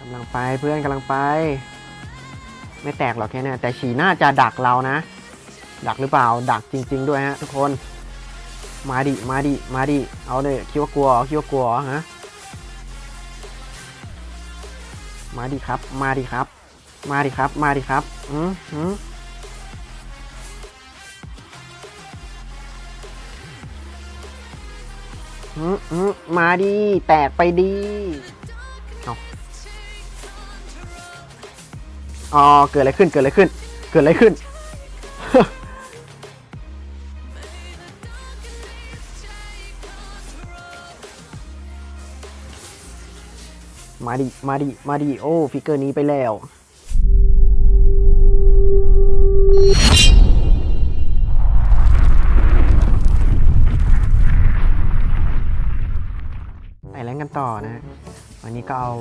กำลังไปเพื่อนกำลังไป ไม่แตกหรอกแค่นี้แต่ฉีน่าจะดักเรานะ ดักหรือเปล่าดักจริง ๆ ด้วยฮะทุกคนมาดิมาดิมาดิเอาเลยคิดว่ากลัวคิดว่ากลัวฮะมาดิครับ มาดิครับ มาดิครับ มาดิครับอืมอืมอืมอืมมาดิแตกไปดี อ๋อเกิดอะไรขึ้นเกิดอะไรขึ้น เกิดอะไรขึ้น มาดิ มาดิ มาดิ โอ้ ฟิกเกอร์นี้ไปแล้ว ไปแรงกันต่อนะ วันนี้ก็เอา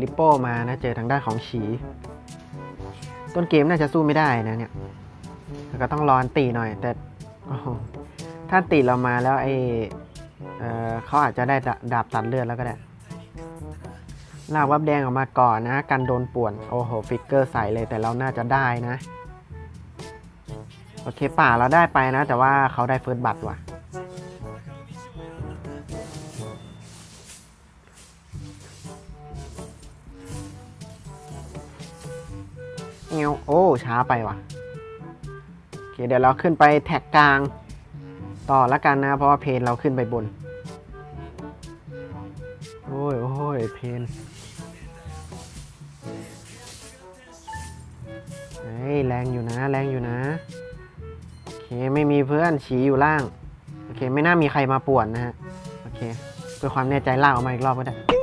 ลิปโป้มานะ เจอทางด้านของฉี ต้นเกมน่าจะสู้ไม่ได้นะเนี่ยแต่ก็ต้องรอนตีหน่อย แต่ถ้าตีเรามาแล้วไอเอเขาอาจจะได้ดาบตัดเลือดแล้วก็ได้ลากวับแดงออกมาก่อนนะ กันโดนป่วน โอ้โห ฟิกเกอร์ใส่เลยแต่เราน่าจะได้นะ โอเคป่าเราได้ไปนะ แต่ว่าเขาได้เฟิร์สบัตว่ะ โอ้ ช้าไปว่ะโอเคเดี๋ยวเราขึ้นไปแท็กกลาง ต่อละกันนะ เพราะว่าเพนเราขึ้นไปบน โอ้ยโอ้ยเพนเฮ้ยแรงอยู่นะ แรงอยู่นะ โอเค ไม่มีเพื่อนฉีอยู่ล่าง โอเค ไม่น่ามีใครมาป่วนนะฮะ โอเคเพื่อความแน่ใจลากออกมาอีกรอบก็ได้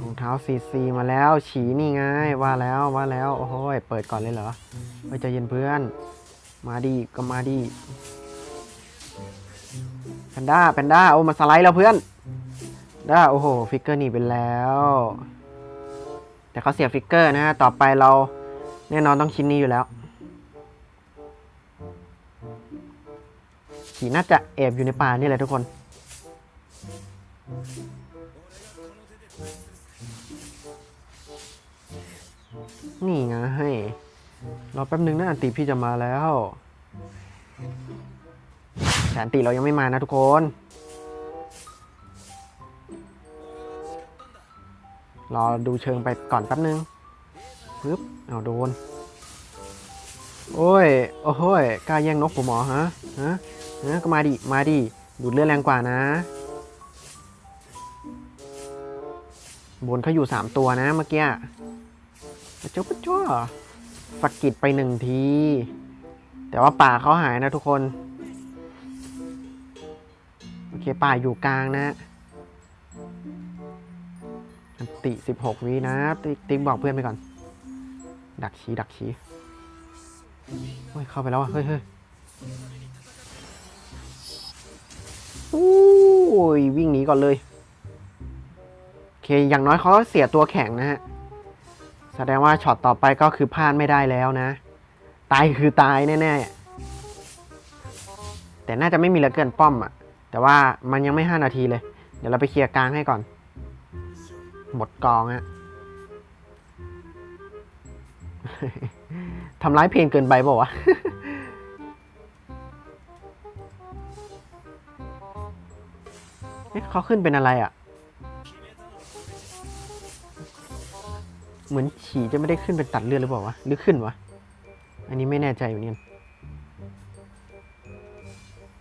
รองเท้าซีซีมาแล้ว ฉีนี่ไงว่าแล้วว่าแล้ว โอ้โหเปิดก่อนเลยเหรอเฮ้ยใจเย็นเพื่อน มาดีก็มาดีแพนด้าแพนด้าโอ้มาสไลด์แล้วเพื่อนด้าโอ้โห ฟิกเกอร์หนีไปแล้ว แต่เขาเสียฟิกเกอร์นะฮะ ต่อไปเราแน่นอนต้องชิ้นนี้อยู่แล้วขี่น่าจะแอบอยู่ในป่านี่แหละทุกคน นี่ไงรอแป๊บนึงนะอันติพี่จะมาแล้วแต่อันติเรายังไม่มานะทุกคนรอดูเชิงไปก่อนแป๊บนึงปึ๊บเอาโดน โอ้ย โอ้โหยกล้าแย่งนกผมหรอฮะ ฮะ ฮะ ก็มาดิ มาดิ ดูดเลือดแรงกว่านะ บนเขาอยู่สามตัวนะเมื่อกี้ ปะจ๊บปะจ้วสกกิดไปหนึ่งที แต่ว่าป่าเขาหายนะทุกคน โอเคป่าอยู่กลางนะอันติสิบหกวินะ ติ๊กติ๊กบอกเพื่อนไปก่อน ดักชี้ดักชี้เฮ้ยเข้าไปแล้วอะ เฮ้ยเฮ้ยโอ้ยวิ่งหนีก่อนเลย โอเค อย่างน้อยเขาเสียตัวแข็งนะฮะ แสดงว่าช็อตต่อไปก็คือพลาดไม่ได้แล้วนะ ตายคือตายแน่ๆ แต่น่าจะไม่มีเหลือเกินป้อมอะแต่ว่ามันยังไม่ 5 นาทีเลย เดี๋ยวเราไปเคลียร์กลางให้ก่อน หมดกองอะทำร้ายเพลงเกินไปบอกว่าวะเอ๊ะเขาขึ้นเป็นอะไรอะ่ะ เหมือนฉี่จะไม่ได้ขึ้นเป็นตัดเลือดหรือเปล่าวะ หรือขึ้นวะ อันนี้ไม่แน่ใจอยู่เนี่ย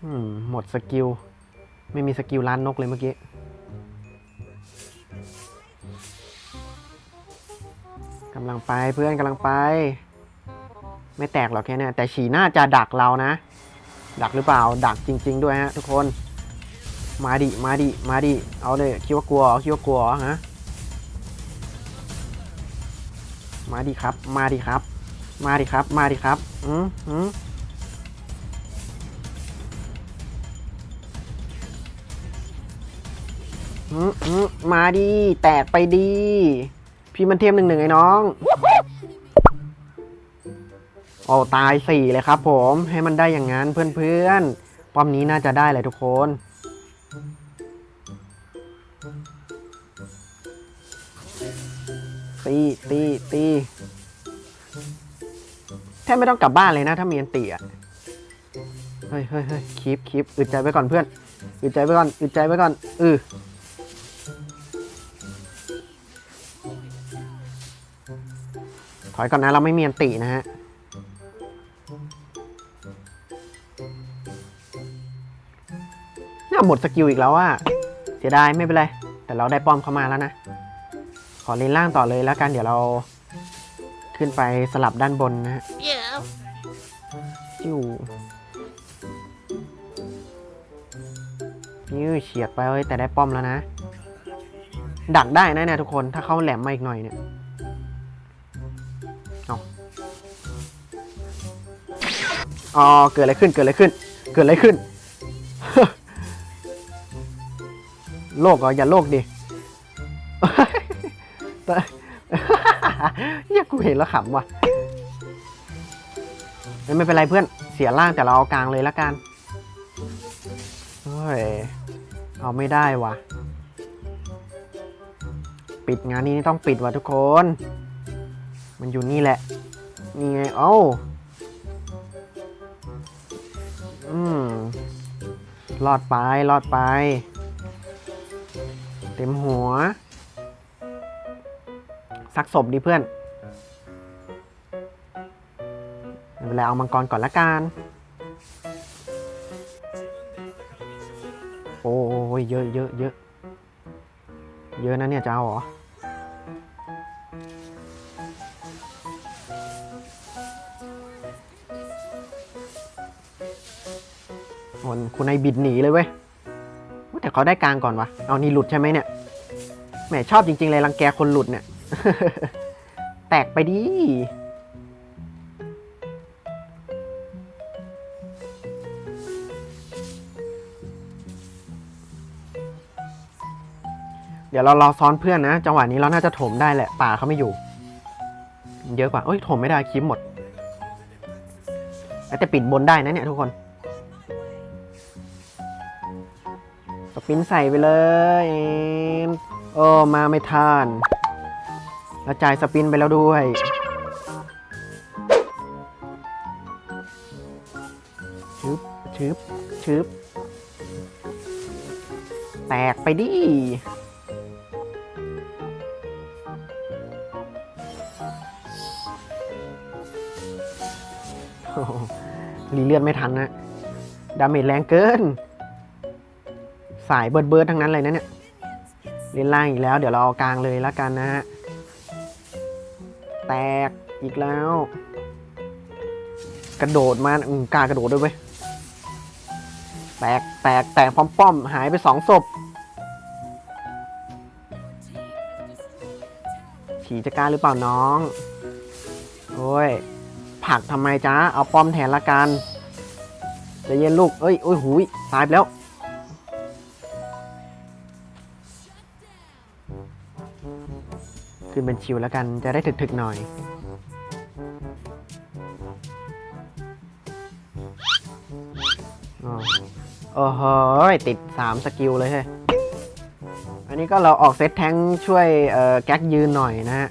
อืมหมดสกิล ไม่มีสกิลล้านนกเลยเมื่อกี้กำลังไปเพื่อนกำลังไป ไม่แตกหรอกแค่นี้แต่ฉีน่าจะดักเรานะ ดักหรือเปล่า ดักจริง ๆ ด้วยฮะทุกคน มาดิ มาดิ มาดิ เอาเลยคิดว่ากลัวคิดว่ากลัวฮะ มาดิครับ มาดิครับ มาดิครับ มาดิครับ อืมอืมอืมมาดิแตกไปดี พี่มันเทียมหนึ่งหนึ่งไอ้น้องโอ้ตายสี่เลยครับผมให้มันได้อย่างนั้นเพื่อนๆป้อมนี้น่าจะได้เลยทุกคน ตีตีตีแทบไม่ต้องกลับบ้านเลยนะ ถ้ามีอันตีอะเฮ้ยเฮ้ยเฮ้ยคีบคีบอึดใจไว้ก่อนเพื่อนอึดใจไว้ก่อนอึดใจไว้ก่อนอือถอยก่อนนะเราไม่มีอันตินะฮะน่าหมดสกิลอีกแล้วอะเสียดายไม่เป็นไร แต่เราได้ป้อมเข้ามาแล้วนะ ขอเลนล่างต่อเลยแล้วกันเดี๋ยวเราขึ้นไปสลับด้านบนนะฮะ Yeah. จิ้วนิ้วเฉียดไปเอ้ยแต่ได้ป้อมแล้วนะ ดักได้นะเนี่ยทุกคนถ้าเขาแหลมมาอีกหน่อยเนี่ยเอาอ๋อเกิดอะไรขึ้นเกิดอะไรขึ้น เกิดอะไรขึ้น โลกเหรออย่าโลกดิ แต่เฮียกูเห็นแล้วขำว่ะไม่เป็นไรเพื่อนเสียล่างแต่เราเอากลางเลยละกันเฮ้ยเอาไม่ได้ว่ะ ปิดงานนี้ต้องปิดว่ะทุกคน มันอยู่นี่แหละ นี่ไงเอ้าอืมรอดไปรอดไป เต็มหัว สักศพดิเพื่อนไม่เป็นไรเอามังกรก่อนละกันโอ้ยเยอะเยอะเยอะเยอะนะเนี่ยจะเอาเหรอคนคุณนายบิดหนีเลยเว้ยว่าแต่เขาได้กลางก่อนวะเอานี่หลุดใช่ไหมเนี่ยแหมชอบจริง ๆ เลยรังแกคนหลุดเนี่ย แตกไปดิ เดี๋ยวเรารอซ้อนเพื่อนนะ จังหวะนี้เราน่าจะถมได้แหละ ป่าเขาไม่อยู่ เยอะกว่า เอ้ย ถมไม่ได้คลิปหมด แต่ปิดบนได้นะเนี่ยทุกคนสปินใส่ไปเลย โอ้ มาไม่ทาน แล้วจ่ายสปินไปแล้วด้วย ชึบ ชึบ ชึบ แตกไปดิโอ้โหรีเลือดไม่ทันนะ ดาเมจแรงเกิน สายเบิร์ดเบิร์ดทั้งนั้นเลยนะเนี่ย เล่นล่างอีกแล้ว เดี๋ยวเราเอากลางเลยละกันนะฮะ แตกอีกแล้ว กระโดดมาอืมกล้ากระโดดด้วยเว้ยแตกแตกแตกพร้อมป้อมหายไปสองศพฉีจะกล้าหรือเปล่าน้อง โอ้ย ผักทำไมจ้าเอาป้อมแทนละกันจะเย็นลูก เอ้ยโอ้ย หูย ตายไปแล้ว ขึ้นเป็นชิวแล้วกันจะได้ถึกๆหน่อยอ๋อโอ้โหติด 3 สกิลเลยเฮ้ยอันนี้ก็เราออกเซตแทงช่วยแก๊กยืนหน่อยนะฮะ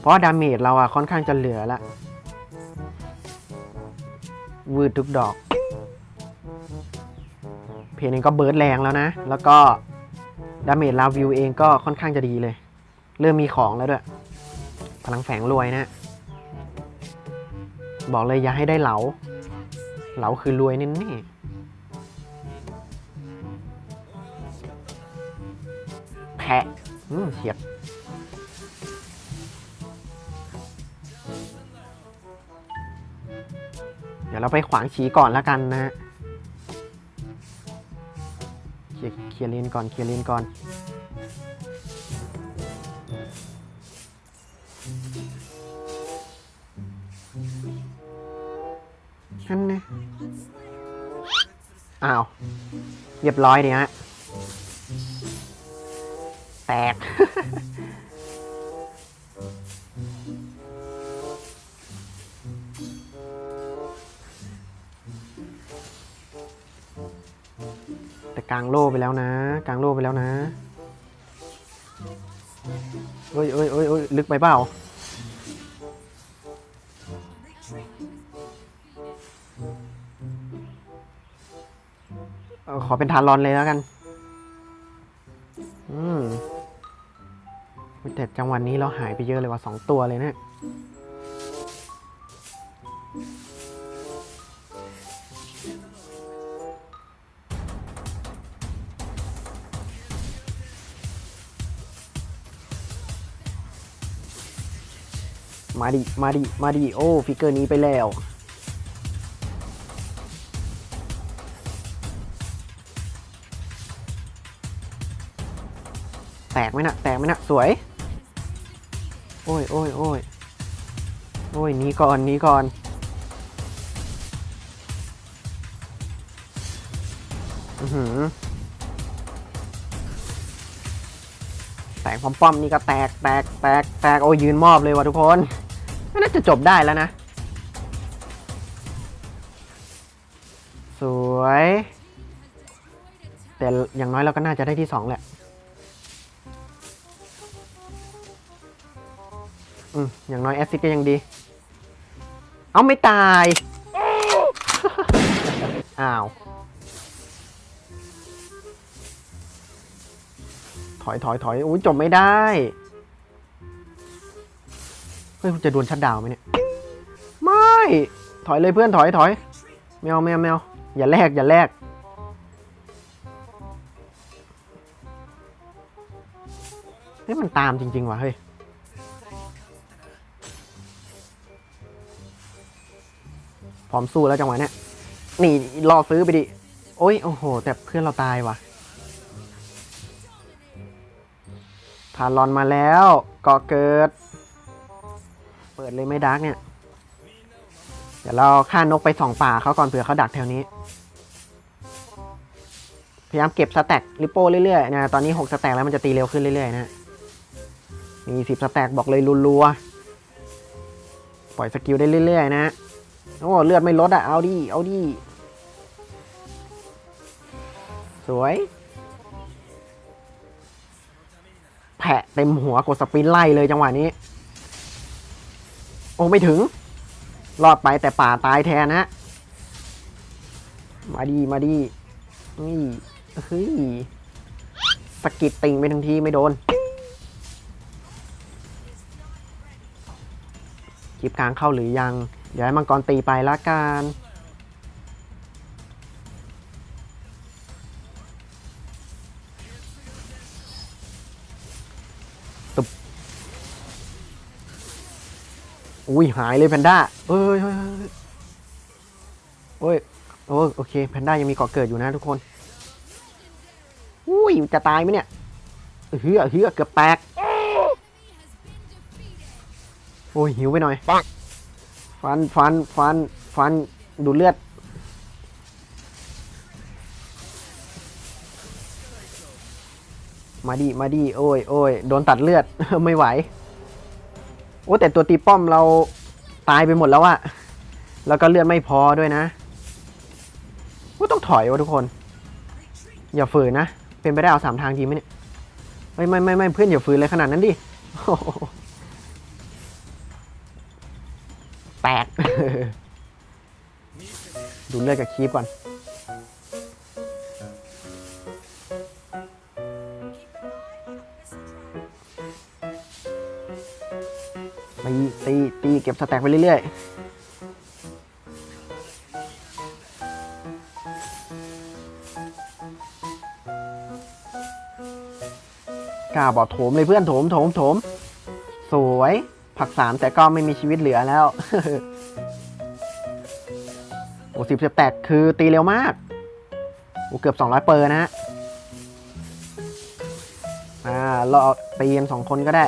เพราะดาเมจเราอะค่อนข้างจะเหลือละวืดทุกดอก เพลงเองก็เบิร์ดแรงแล้วนะ แล้วก็ดาเมจลาวิวเองก็ค่อนข้างจะดีเลย เริ่มมีของแล้วด้วย พลังแฝงรวยนะ บอกเลยอย่าให้ได้เหลา เหลาคือรวยแน่ๆแพะอืมเฉียบเดี๋ยวเราไปขวางฉีก่อนแล้วกันนะฮะเคลียร์เคลียร์เลนก่อนเคลียร์เลนก่อน นั่นนะอ้าว เรียบร้อยดีฮะ แตก แต่กลางโล่ไปแล้วนะ กลางโล่ไปแล้วนะ เอ้ยเอ้ยเอ้ยเอ้ยลึกไปเปล่า ออขอเป็นทารอนเลยแล้วกัน อืมอุ๊ยแต่จังหวะนนี้เราหายไปเยอะเลยว่ะสองตัวเลยเนะี่ยมาดิ มาดิ มาดิ โอ้ ฟิกเกอร์นี้ไปแล้ว แตกไหมนะแตกไหมนะสวย โอ้ยโอ้ยโอ้ยโอ้ยนี้ก่อนนี้ก่อนอือหือแตกป้อมๆนี่ก็แตกแตกแตกแตกโอ้ยยืนมอบเลยว่ะทุกคนน่าจะจบได้แล้วนะ สวย แต่อย่างน้อยเราก็น่าจะได้ที่สองแหละ อืมอย่างน้อยแอสซิดก็ยังดี เอาไม่ตาย อ้าว ถอยถอยถอยอุ้ยจบไม่ได้ เฮ้ยคุณจะโดนชัดดาวน์ไหมเนี่ย ไม่ ถอยเลยเพื่อนถอยถอยแมวแมวแมวอย่าแลกอย่าแลกเฮ้ยมันตามจริง ๆ ว่ะเฮ้ย พร้อมสู้แล้วจังหวะเนี้ยนี่รอซื้อไปดิ โอ้ยโอ้โห แต่เพื่อนเราตายว่ะทารอนมาแล้วก่อเกิด เปิดเลยไม่ดักเนี่ย เดี๋ยวเราฆ่านกไปสองป่าเขาก่อนเผื่อเขาดักแถวนี้ พยายามเก็บสแต็กริปโป้เรื่อยๆนะตอนนี้ 6 สแต็กแล้วมันจะตีเร็วขึ้นเรื่อยๆนะมี 10 สแต็กบอกเลยรัวๆปล่อยสกิลได้เรื่อยๆนะ โอ้เลือดไม่ลดอะ เอาดิ เอาดิ สวย แผะเต็มหัวกดสปินไล่เลยจังหวะนี้ โอ้ไม่ถึง รอดไปแต่ป่าตายแทนนะ มาดีมาดีนี่เฮ้ยสกิดติงไปทั้งทีไม่โดนคลิปกลางเข้าหรือยัง เดี๋ยวให้มังกรตีไปละกันตุบอุ้ยหายเลยแพนด้าเอ้ยเฮ้ยเฮ้ยเฮ้ยโอ้ยโอเคแพนด้ายังมีเกาะเกิดอยู่นะทุกคนอุ้ยจะตายไหมเนี่ยเฮือเฮือเกือบแตกโอ้ยหิวไปหน่อยปัง ฟันฟันฟันฟันดูเลือด มาดีมาดีโอ้ยโอ้ยโดนตัดเลือด ไม่ไหว โอ้แต่ตัวตีป้อมเราตายไปหมดแล้วอะแล้วก็เลือดไม่พอด้วยนะโอ้ต้องถอยวะทุกคน อย่าฝืนนะ เป็นไปได้เอาสามทางทีไหมเนี่ยไม่ไม่ไม่ไม่เพื่อนอย่าฝืนเลยขนาดนั้นดิ แตก ดูเลือดกับคีบก่อน ตีตีตีเก็บสแต็กไปเรื่อยๆกล้าบอกโถมเลยเพื่อนโถมโถมโถม สวย ผักสามแต่ก็ไม่มีชีวิตเหลือแล้ว โอ้สิบสแต็กคือตีเร็วมาก โอ้เกือบ200เปอร์นะฮะ อ่า เราเอาตีกันสองคนก็ได้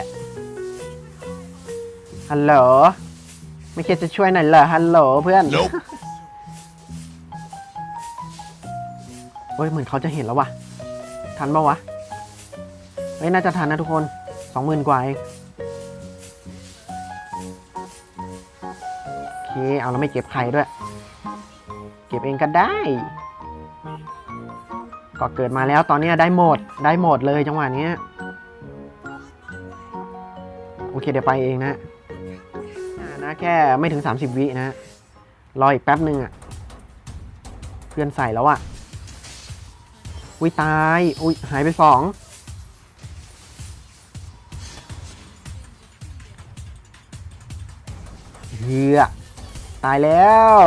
ฮัลโหล ไม่คิดจะช่วยหน่อยเหรอ ฮัลโหลเพื่อน Nope เฮ้ย เหมือนเขาจะเห็นแล้ววะ ทันปะวะ เฮ้ย น่าจะทันนะทุกคนสองหมื่นกว่าเอง โอเคเอาแล้วไม่เก็บไข่ด้วย เก็บเองก็ได้ ก็เกิดมาแล้วตอนนี้ได้หมด ได้หมดเลยจังหวะนี้ โอเคเดี๋ยวไปเองนะนะแค่ไม่ถึง 30 วินะ รออีกแป๊บหนึ่งอะเพื่อนใส่แล้วอะอุ้ยตาย อุ้ยหายไปสองเฮีย ตายแล้ว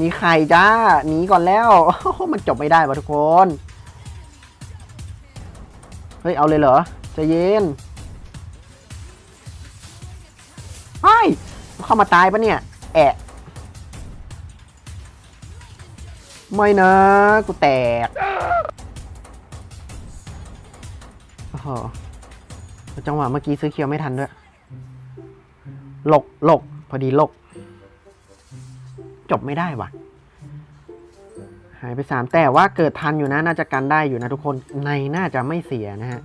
มีไข่จ้า หนีก่อนแล้ว มันจบไม่ได้วะทุกคน เฮ้ย เอาเลยเหรอใจะเย็นเฮ้ยเข้ามาตายปะเนี่ย แอะ ไม่นะ กูแตกโอ้โหจังหวะเมื่อกี้ซื้อเคียวไม่ทันด้วย ลกหลกพอดีหลก จบไม่ได้ว่ะ หายไปสามแต่ว่าเกิดทันอยู่นะ น่าจะกันได้อยู่นะทุกคนในน่าจะไม่เสียนะฮะ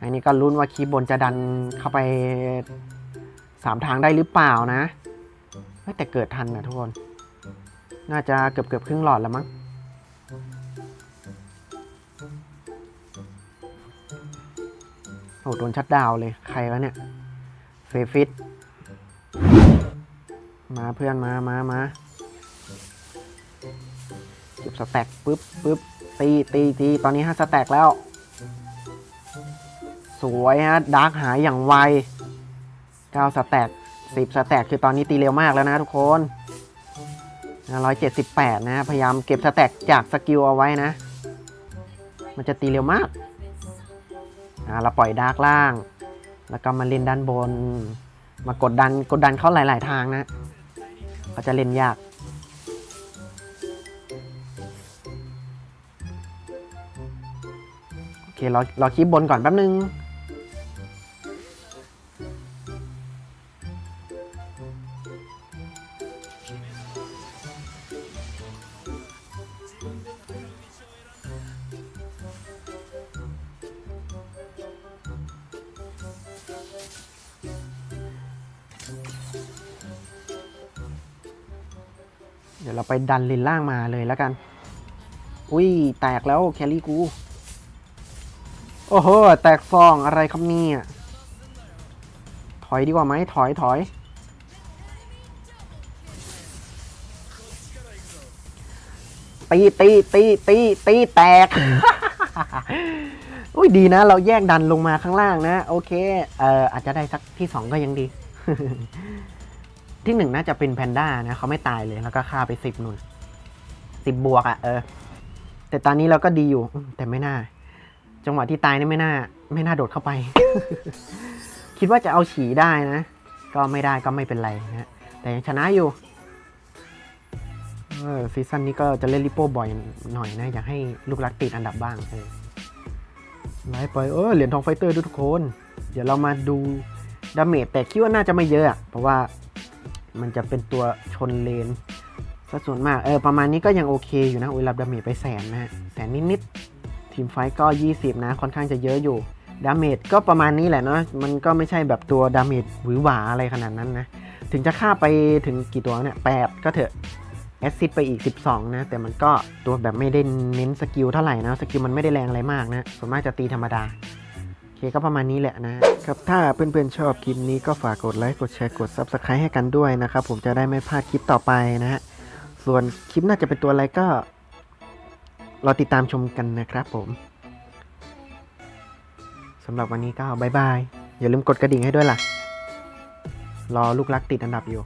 อันนี้ก็ลุ้นว่าคีย์บนจะดันเข้าไปสามทางได้หรือเปล่านะแต่เกิดทันนะทุกคน น่าจะเกือบเกือบครึ่งหลอดแล้วมั้งโอ้โดนชัดดาวเลย ใครวะเนี่ยเฟฟิต มาเพื่อนมามามาเก็บสแต็กปุ๊บปุ๊บตีตีตีตอนนี้ห้าสแต็กแล้ว สวยฮะดาร์กหายอย่างไว9สแต็ก10สแต็กคือตอนนี้ตีเร็วมากแล้วนะทุกคนร้อยเจ็ดสิบแปดนะพยายามเก็บสแต็กจากสกิลเอาไว้นะ มันจะตีเร็วมากอ่าเราปล่อยดาร์กล่าง แล้วก็มาเล่นด้านบน มากดดันกดดันเขาหลาย ๆ ทางนะ เขาจะเล่นยาก โอเครอรอคลิปบนก่อนแป๊บนึง เดี๋ยวเราไปดันเลนล่างมาเลยแล้วกัน อุ้ย แตกแล้วแครี่กู โอ้โห แตกฟองอะไรครับเนี่ยถอยดีกว่าไหมถอยถอยตีตีตีตีตีแตก อุ้ยดีนะ เราแยกดันลงมาข้างล่างนะ โอเค เอ่ออาจจะได้สักที่สองก็ยังดี ที่หนึ่งน่าจะเป็นแพนด้านะเขาไม่ตายเลยแล้วก็ฆ่าไปสิบหนุนสิบบวกอะ่ะเออ แต่ตอนนี้เราก็ดีอยู่แต่ไม่น่า จังหวะที่ตายนี่ไม่น่า ไม่น่าโดดเข้าไป คิดว่าจะเอาฉีได้นะ ก็ไม่ได้ก็ไม่เป็นไรนะแต่ยังชนะอยู่เออซีซั่นนี้ก็จะเล่นริโป้บ่อยหน่อยนะ อยากให้ลูกรักติดอันดับบ้างเออไล่ไปเออเหรียญทองไฟเตอร์ทุกคน เดี๋ยวเรามาดูดาเมจแต่คิดว่าน่าจะไม่เยอะเพราะว่า มันจะเป็นตัวชนเลนซะส่วนมาก เออ ประมาณนี้ก็ยังโอเคอยู่นะ อุ้ยรับดาเมจไปแสนนะฮะ แสนนิดๆ ทีมไฟท์ก็ 20 นะ ค่อนข้างจะเยอะอยู่ ดาเมจก็ประมาณนี้แหละเนาะ มันก็ไม่ใช่แบบตัวดาเมจหวือหวาอะไรขนาดนั้นนะ ถึงจะฆ่าไปถึงกี่ตัวเนี่ยแปดก็เถอะแอซซิดไปอีก 12 นะ แต่มันก็ตัวแบบไม่ได้เน้นสกิลเท่าไหร่นะ สกิลมันไม่ได้แรงอะไรมากนะ ส่วนมากจะตีธรรมดา โอเคก็ประมาณนี้แหละนะครับ ถ้าเพื่อนๆชอบคลิปนี้ก็ฝากกดไลค์ กดแชร์ กด Subscribe ให้กันด้วยนะครับ ผมจะได้ไม่พลาดคลิปต่อไปนะฮะ ส่วนคลิปน่าจะเป็นตัวอะไรก็รอติดตามชมกันนะครับผมสำหรับวันนี้ก็บายบาย อย่าลืมกดกระดิ่งให้ด้วยล่ะ รอลูกรักติดอันดับอยู่